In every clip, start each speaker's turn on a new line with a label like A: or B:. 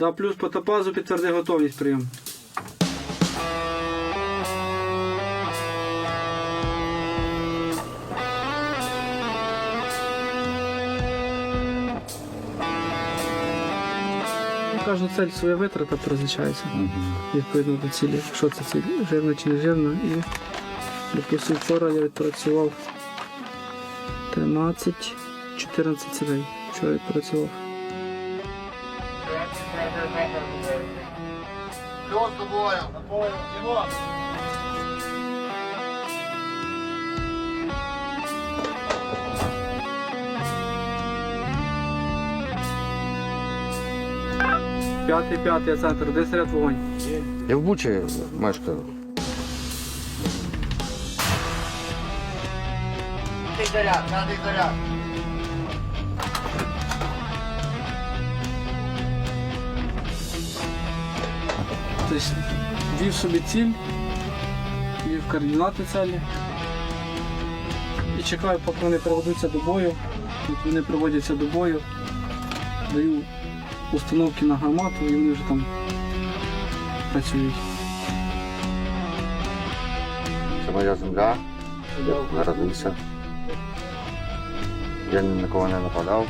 A: Да, плюс по топазу підтверди готовність прийом. Кожна цель своя витрата призначається відповідно до цілі. Що це ціль? Жирна чи не жирна. І, допустим, вчора я відпрацював 13-14 цілей. Вчора відпрацював.
B: Плюс до бою.
A: П'ятий, п'ятий центр, де серед вогонь.
C: Я в Бучі мешкаю.
B: П'ятий заряд, п'ятий заряд.
A: Тобто ввів собі ціль, ввів координати цілі і чекаю, поки вони приведуться до бою. От вони приводяться до бою, даю установки на гармату і вони вже там працюють.
C: Це моя земля. Я народився. Я ні на кого не нападав.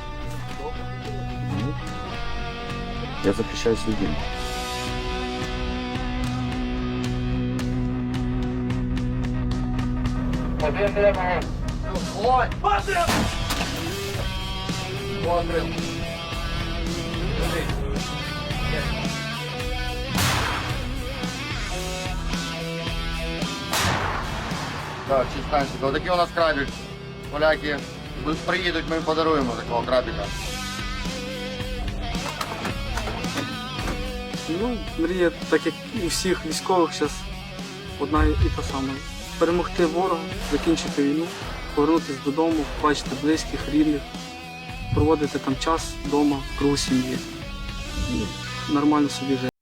C: Я захищаю свій дім.
B: Треба. Вогонь. Постріл! Постріл. Так, чистанчик. Отакий у нас крабик. Поляки приїдуть, ми їм подаруємо такого крабика.
A: Ну, мрія, так як у всіх військових зараз одна і та сама. Перемогти ворога, закінчити війну, повернутися додому, бачити близьких, рідних, проводити там час вдома, кругу сім'ї. І Нормально собі жити.